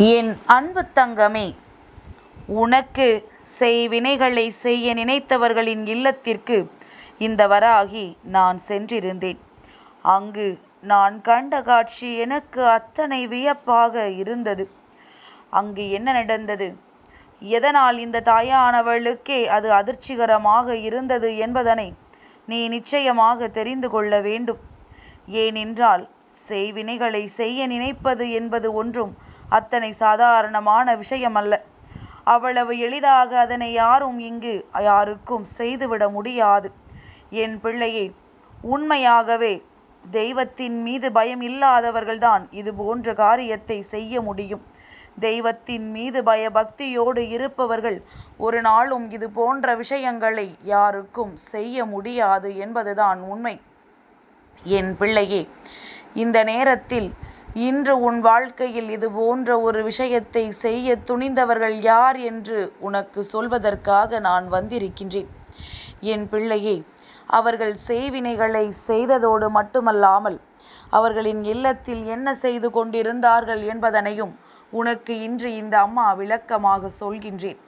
என் அன்பு தங்கமே உனக்கு செய்வினைகளை செய்ய நினைத்தவர்களின் இல்லத்திற்கு இந்த வராகி நான் சென்றிருந்தேன். அங்கு நான் கண்ட காட்சி எனக்கு அத்தனை வியப்பாக இருந்தது. அங்கு என்ன நடந்தது? எதனால் இந்த தாயானவளுக்கே அது அதிர்ச்சிகரமாக இருந்தது என்பதனை நீ நிச்சயமாக தெரிந்து கொள்ள வேண்டும். ஏனென்றால் செய்வினைகளை செய்ய நினைப்பது என்பது ஒன்றும் அத்தனை சாதாரணமான விஷயமல்ல. அவ்வளவு எளிதாக அதனை யாரும் இங்கு யாருக்கும் செய்துவிட முடியாது. என் பிள்ளையே உண்மையாகவே தெய்வத்தின் மீது பயம் இல்லாதவர்கள்தான் இது போன்ற காரியத்தை செய்ய முடியும். தெய்வத்தின் மீது பயபக்தியோடு இருப்பவர்கள் ஒரு நாளும் இது போன்ற விஷயங்களை யாருக்கும் செய்ய முடியாது என்பதுதான் உண்மை. என் பிள்ளையே இந்த நேரத்தில் இன்று உன் வாழ்க்கையில் இது போன்ற ஒரு விஷயத்தை செய்ய துணிந்தவர்கள் யார் என்று உனக்கு சொல்வதற்காக நான் வந்திருக்கின்றேன். என் பிள்ளையே அவர்கள் செய்வினைகளை செய்ததோடு மட்டுமல்லாமல் அவர்களின் இல்லத்தில் என்ன செய்து கொண்டிருந்தார்கள் என்பதனையும் உனக்கு இன்று இந்த அம்மா விளக்கமாக சொல்கின்றேன்.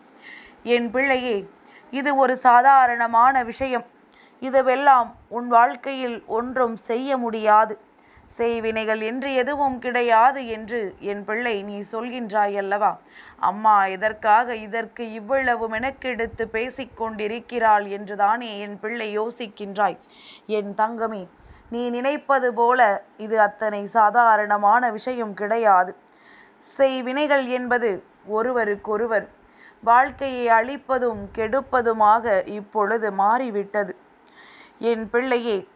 என் பிள்ளையே இது ஒரு சாதாரணமான விஷயம். இதுவெல்லாம் உன் வாழ்க்கையில் ஒன்றும் செய்ய முடியாது. செய்வினைகள் என்று எதுவும் கிடையாது என்று என் பிள்ளை நீ சொல்கின்றாய் அல்லவா அம்மா எதற்காக இதற்கு இவ்வளவு மெனக்கெடுத்து பேசிக்கொண்டிருக்கிறாள் என்றுதானே என் பிள்ளை யோசிக்கின்றாய்? என் தங்கமே நீ நினைப்பது போல இது அத்தனை சாதாரணமான விஷயம் கிடையாது. செய்வினைகள் என்பது ஒருவருக்கொருவர் வாழ்க்கையை அழிப்பதும் கெடுப்பதுமாக இப்பொழுது மாறிவிட்டது. என் பிள்ளையே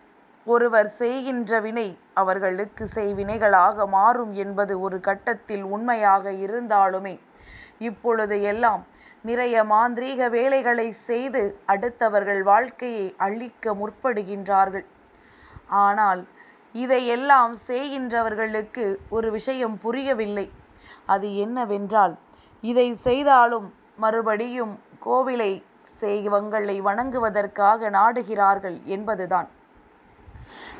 ஒருவர் செய்கின்ற வினை அவர்களுக்கு செய்வினைகளாக மாறும் என்பது ஒரு கட்டத்தில் உண்மையாக இருந்தாலுமே இப்பொழுது எல்லாம் நிறைய மாந்திரீக வேலைகளை செய்து அடுத்தவர்கள் வாழ்க்கையை அழிக்க முற்படுகின்றார்கள். ஆனால் இதையெல்லாம் செய்கின்றவர்களுக்கு ஒரு விஷயம் புரியவில்லை. அது என்னவென்றால் இதை செய்தாலும் மறுபடியும் கோவிலை செய்வங்களை வணங்குவதற்காக நாடுகிறார்கள் என்பதுதான்.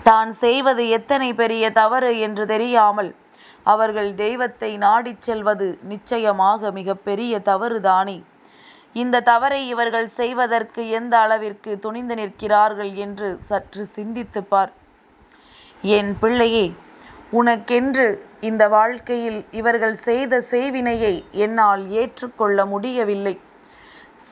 தான் செய்வது எத்தனை பெரிய தவறு என்று தெரியாமல் அவர்கள் தெய்வத்தை நாடிச் செல்வது நிச்சயமாக மிகப்பெரிய தவறுதானே. இந்த தவறை இவர்கள் செய்வதற்கு எந்த அளவிற்கு துணிந்து நிற்கிறார்கள் என்று சற்று சிந்தித்துப் பார். என் பிள்ளையே உனக்கென்று இந்த வாழ்க்கையில் இவர்கள் செய்த செய்வினையை என்னால் ஏற்றுக்கொள்ள முடியவில்லை.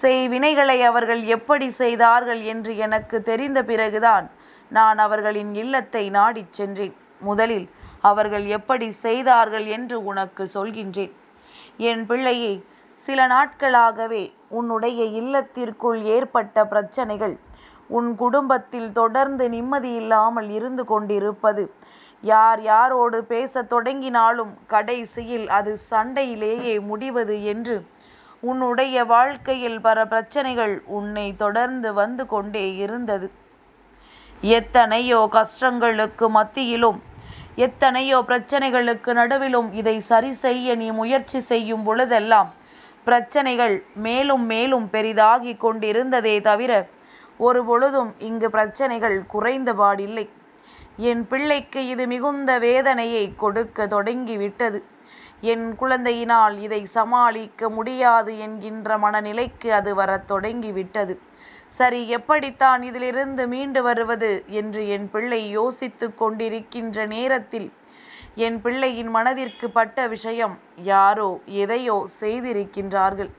செய்வினைகளை அவர்கள் எப்படி செய்தார்கள் என்று எனக்கு தெரிந்த பிறகுதான் நான் அவர்களின் இல்லத்தை நாடிச் சென்றேன். முதலில் அவர்கள் எப்படி செய்தார்கள் என்று உனக்கு சொல்கின்றேன். என் பிள்ளையே சில நாட்களாகவே உன்னுடைய இல்லத்திற்குள் ஏற்பட்ட பிரச்சனைகள் உன் குடும்பத்தில் தொடர்ந்து நிம்மதியில்லாமல் இருந்து கொண்டிருப்பது. யார் யாரோடு பேசத் தொடங்கினாலும் கடைசியில் அது சண்டையிலேயே முடிவது என்று உன்னுடைய வாழ்க்கையில் பல பிரச்சனைகள் உன்னை தொடர்ந்து வந்து கொண்டே இருந்தது. எத்தனையோ கஷ்டங்களுக்கு மத்தியிலும் எத்தனையோ பிரச்சனைகளுக்கு நடுவிலும் இதை சரி செய்ய நீ முயற்சி செய்யும் பொழுதெல்லாம் பிரச்சனைகள் மேலும் மேலும் பெரிதாகி கொண்டிருந்ததே தவிர ஒரு பொழுதும் இங்கு பிரச்சனைகள் குறைந்தபாடில்லை என் பிள்ளைக்கு இது மிகுந்த வேதனையை கொடுக்க தொடங்கிவிட்டது. என் குழந்தையினால் இதை சமாளிக்க முடியாது என்கின்ற மனநிலைக்கு அது வரத் தொடங்கிவிட்டது. சரி எப்படித்தான் இதிலிருந்து மீண்டு வருவது என்று என் பிள்ளை யோசித்து கொண்டிருக்கின்ற நேரத்தில் என் பிள்ளையின் மனதிற்கு பட்ட விஷயம் யாரோ எதையோ செய்திருக்கின்றார்கள்.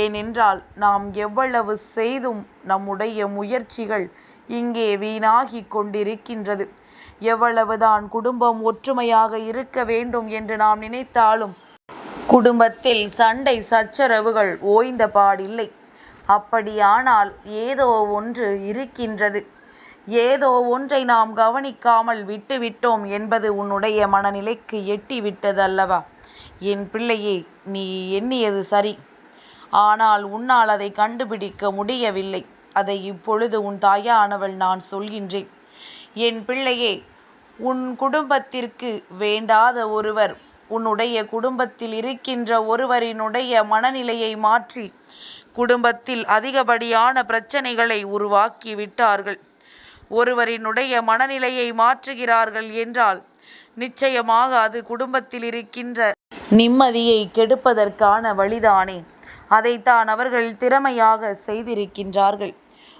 ஏனென்றால் நாம் எவ்வளவு செய்தும் நம்முடைய முயற்சிகள் இங்கே வீணாகி கொண்டிருக்கின்றது. எவ்வளவுதான் குடும்பம் ஒற்றுமையாக இருக்க வேண்டும் என்று நாம் நினைத்தாலும் குடும்பத்தில் சண்டை சச்சரவுகள் ஓய்ந்த பாடில்லை. அப்படியானால் ஏதோ ஒன்று இருக்கின்றது. ஏதோ ஒன்றை நாம் கவனிக்காமல் விட்டுவிட்டோம் என்பது உன்னுடைய மனநிலைக்கு எட்டிவிட்டது அல்லவா என் பிள்ளையே நீ எண்ணியது சரி. ஆனால் உன்னால் அதை கண்டுபிடிக்க முடியவில்லை. அதை இப்பொழுது உன் தாயானவள் நான் சொல்கின்றேன். என் பிள்ளையே உன் குடும்பத்திற்கு வேண்டாத ஒருவர் உன்னுடைய குடும்பத்தில் இருக்கின்ற ஒருவரினுடைய மனநிலையை மாற்றி குடும்பத்தில் அதிகப்படியான பிரச்சனைகளை உருவாக்கி விட்டார்கள் ஒருவரினுடைய மனநிலையை மாற்றுகிறார்கள் என்றால் நிச்சயமாக அது குடும்பத்தில் இருக்கின்ற நிம்மதியை கெடுப்பதற்கான வழிதானே. அதைத்தான் அவர்கள் திறமையாக செய்திருக்கின்றார்கள்.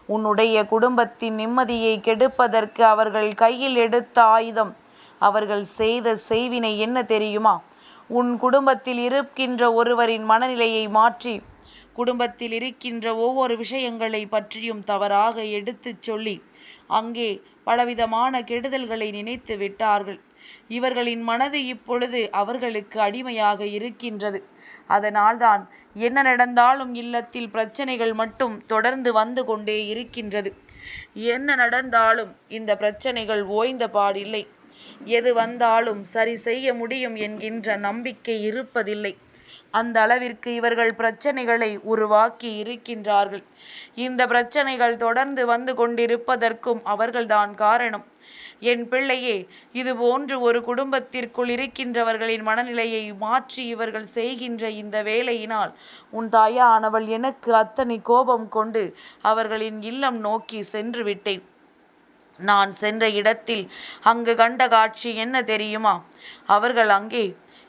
உன்னுடைய குடும்பத்தின் நிம்மதியை கெடுப்பதற்கு அவர்கள் கையில் எடுத்த ஆயுதம் அவர்கள் செய்த செய்வினை என்ன தெரியுமா? உன் குடும்பத்தில் இருக்கின்ற ஒருவரின் மனநிலையை மாற்றி குடும்பத்தில் இருக்கின்ற ஒவ்வொரு விஷயங்களை பற்றியும் தவறாக எடுத்துச் சொல்லி அங்கே பலவிதமான கெடுதல்களை நினைத்து விட்டார்கள். இவர்களின் மனது இப்பொழுது அவர்களுக்கு அடிமையாக இருக்கின்றது. அதனால்தான் என்ன நடந்தாலும் இல்லத்தில் பிரச்சனைகள் மட்டும் தொடர்ந்து வந்து கொண்டே இருக்கின்றது. என்ன நடந்தாலும் இந்த பிரச்சனைகள் ஓய்ந்த பாடில்லை. எது வந்தாலும் சரி செய்ய முடியும் என்கின்ற நம்பிக்கை இருப்பதில்லை. அந்த அளவிற்கு இவர்கள் பிரச்சனைகளை உருவாக்கி இருக்கின்றார்கள். இந்த பிரச்சனைகள் தொடர்ந்து வந்து கொண்டிருப்பதற்கும் அவர்கள்தான் காரணம். என் பிள்ளையே இது போன்று ஒரு குடும்பத்திற்குள் இருக்கின்றவர்களின் மனநிலையை மாற்றி இவர்கள் செய்கின்ற இந்த வேலையினால் உன் தாயானவள் எனக்கு அத்தனை கோபம் கொண்டு அவர்களின் இல்லம் நோக்கி சென்று விட்டேன். நான் சென்ற இடத்தில் அங்கு கண்ட காட்சி என்ன தெரியுமா? அவர்கள் அங்கே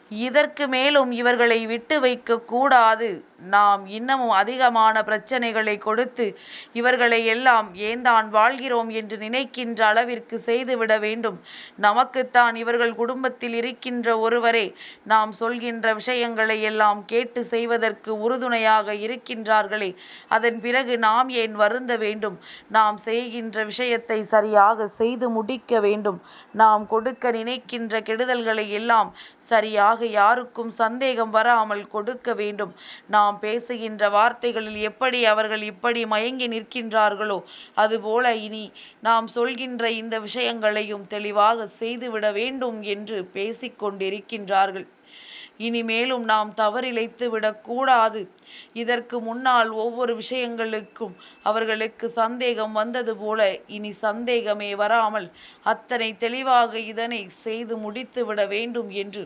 இதற்கு மேலும் இவர்களை விட்டு வைக்க கூடாது. நாம் இன்னமும் அதிகமான பிரச்சனைகளை கொடுத்து இவர்களை எல்லாம் ஏந்தான் வாழ்கிறோம் என்று நினைக்கின்ற அளவிற்கு செய்துவிட வேண்டும். நமக்குத்தான் இவர்கள் குடும்பத்தில் இருக்கின்ற ஒருவரே நாம் சொல்கின்ற விஷயங்களை எல்லாம் கேட்டு செய்வதற்கு உறுதுணையாக இருக்கின்றார்களே. அதன் பிறகு நாம் ஏன் வருந்த வேண்டும்? நாம் செய்கின்ற விஷயத்தை சரியாக செய்து முடிக்க வேண்டும். நாம் கொடுக்க நினைக்கின்ற கெடுதல்களை எல்லாம் சரியாக யாருக்கும் சந்தேகம் வராமல் கொடுக்க வேண்டும். நாம் நாம் பேசுகின்ற வார்த்தைகளில் எப்படி அவர்கள் இப்படி மயங்கி நிற்கின்றார்களோ அதுபோல இனி நாம் சொல்கின்ற இந்த விஷயங்களையும் தெளிவாக செய்துவிட வேண்டும் என்று பேசிக்கொண்டிருக்கின்றார்கள். இனிமேலும் நாம் தவறிழைத்து விடக்கூடாது. இதற்கு முன்னால் ஒவ்வொரு விஷயங்களுக்கும் அவர்களுக்கு சந்தேகம் வந்தது போல இனி சந்தேகமே வராமல் அத்தனை தெளிவாக இதனை செய்து முடித்து விட வேண்டும் என்று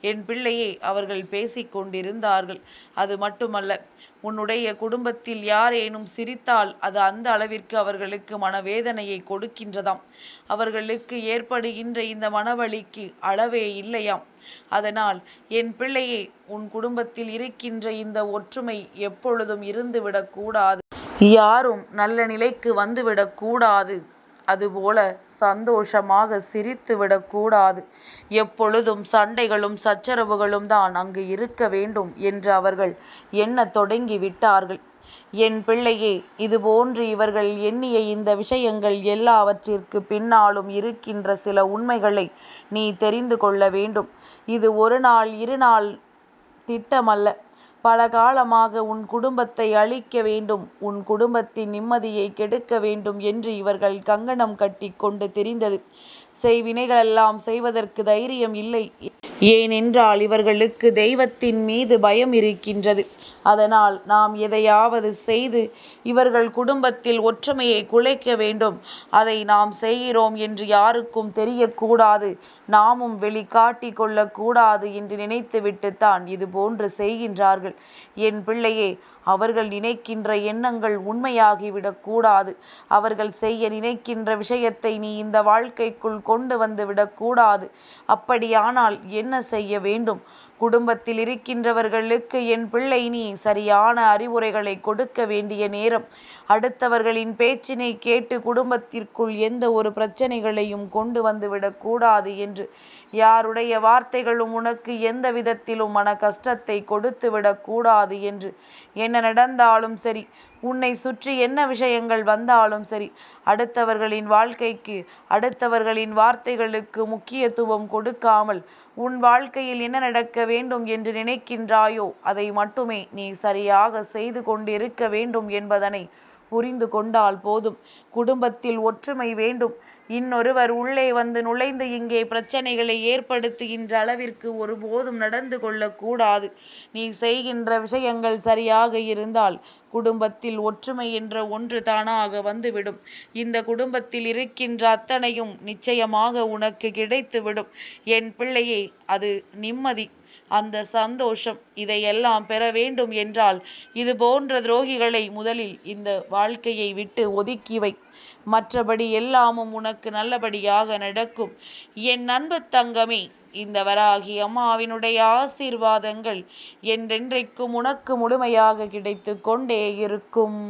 என் பிள்ளையை அவர்கள் பேசிக்கொண்டிருந்தார்கள் அது மட்டுமல்ல உன்னுடைய குடும்பத்தில் யாரேனும் சிரித்தால் அது அந்த அளவிற்கு அவர்களுக்கு மனவேதனையை கொடுக்கின்றதாம். அவர்களுக்கு ஏற்படுகின்ற இந்த மனவழிக்கு அளவே இல்லையாம். அதனால் என் பிள்ளையே உன் குடும்பத்தில் இருக்கின்ற இந்த ஒற்றுமை எப்பொழுதும் இருந்துவிடக்கூடாது. யாரும் நல்ல நிலைக்கு வந்துவிடக்கூடாது. அதுபோல சந்தோஷமாக சிரித்து விடக்கூடாது எப்பொழுதும் சண்டைகளும் சச்சரவுகளும் தான் அங்கு இருக்க வேண்டும் என்று அவர்கள் எண்ணத் தொடங்கி விட்டார்கள். என் பிள்ளையே இதுபோன்று இவர்கள் எண்ணிய இந்த விஷயங்கள் எல்லாவற்றிற்கு பின்னாலும் இருக்கின்ற சில உண்மைகளை நீ தெரிந்து கொள்ள வேண்டும். இது ஒரு நாள் இரு நாள் திட்டமல்ல. பல காலமாக உன் குடும்பத்தை அழிக்க வேண்டும் உன் குடும்பத்தின் நிம்மதியை கெடுக்க வேண்டும் என்று இவர்கள் கங்கணம் கட்டி கொண்டு தெரிந்தது. செய்வினைகளெல்லாம் செய்வதற்கு தைரியம் இல்லை. ஏனென்றால் இவர்களுக்கு தெய்வத்தின் மீது பயம் இருக்கின்றது. அதனால் நாம் எதையாவது செய்து இவர்கள் குடும்பத்தில் ஒற்றுமையை குலைக்க வேண்டும். அதை நாம் செய்கிறோம் என்று யாருக்கும் தெரியக்கூடாது. நாமும் வெளிக்காட்டி கொள்ளக்கூடாது என்று நினைத்துவிட்டுத்தான் இது போன்று செய்கின்றார்கள். என் பிள்ளையே அவர்கள் நினைக்கின்ற எண்ணங்கள் உண்மையாகிவிடக்கூடாது அவர்கள் செய்ய நினைக்கின்ற விஷயத்தை நீ இந்த வாழ்க்கைக்குள் கொண்டு வந்து விடக்கூடாது அப்படியானால் என்ன செய்ய வேண்டும்? குடும்பத்தில் இருக்கின்றவர்களுக்கு என் பிள்ளை நீ சரியான அறிவுரைகளை கொடுக்க வேண்டிய நேரம். அடுத்தவர்களின் பேச்சினை கேட்டு குடும்பத்திற்குள் எந்த ஒரு பிரச்சனைகளையும் கொண்டு வந்து விடக்கூடாது என்று. யாருடைய வார்த்தைகளும் உனக்கு எந்த விதத்திலும் மன கஷ்டத்தை கொடுத்து விடக்கூடாது என்று. என்ன நடந்தாலும் சரி உன்னை சுற்றி என்ன விஷயங்கள் வந்தாலும் சரி அடுத்தவர்களின் வாழ்க்கைக்கு அடுத்தவர்களின் வார்த்தைகளுக்கு முக்கியத்துவம் கொடுக்காமல் உன் வாழ்க்கையில் என்ன நடக்க வேண்டும் என்று நினைக்கின்றாயோ அதை மட்டுமே நீ சரியாக செய்து கொண்டிருக்க வேண்டும் என்பதனை புரிந்து கொண்டால் போதும். குடும்பத்தில் ஒற்றுமை வேண்டும். இன்னொருவர் உள்ளே வந்து நுழைந்து இங்கே பிரச்சனைகளை ஏற்படுத்துகின்ற அளவிற்கு ஒருபோதும் நடந்து கொள்ளக்கூடாது. நீ செய்கின்ற விஷயங்கள் சரியாக இருந்தால் குடும்பத்தில் ஒற்றுமை என்ற ஒன்று தானாக வந்துவிடும். இந்த குடும்பத்தில் இருக்கின்ற அத்தனையும் நிச்சயமாக உனக்கு கிடைத்துவிடும். என் பிள்ளையே அது நிம்மதி அந்த சந்தோஷம் இதையெல்லாம் பெற வேண்டும் என்றால் இது போன்ற துரோகிகளை முதலில் இந்த வாழ்க்கையை விட்டு ஒதுக்கி வை. மற்றபடி எல்லாமும் உனக்கு நல்லபடியாக நடக்கும். என் அன்பு தங்கமே இந்த வராகி அம்மாவினுடைய ஆசீர்வாதங்கள் என்றென்றைக்கும் உனக்கு முழுமையாக கிடைத்து கொண்டே இருக்கும்.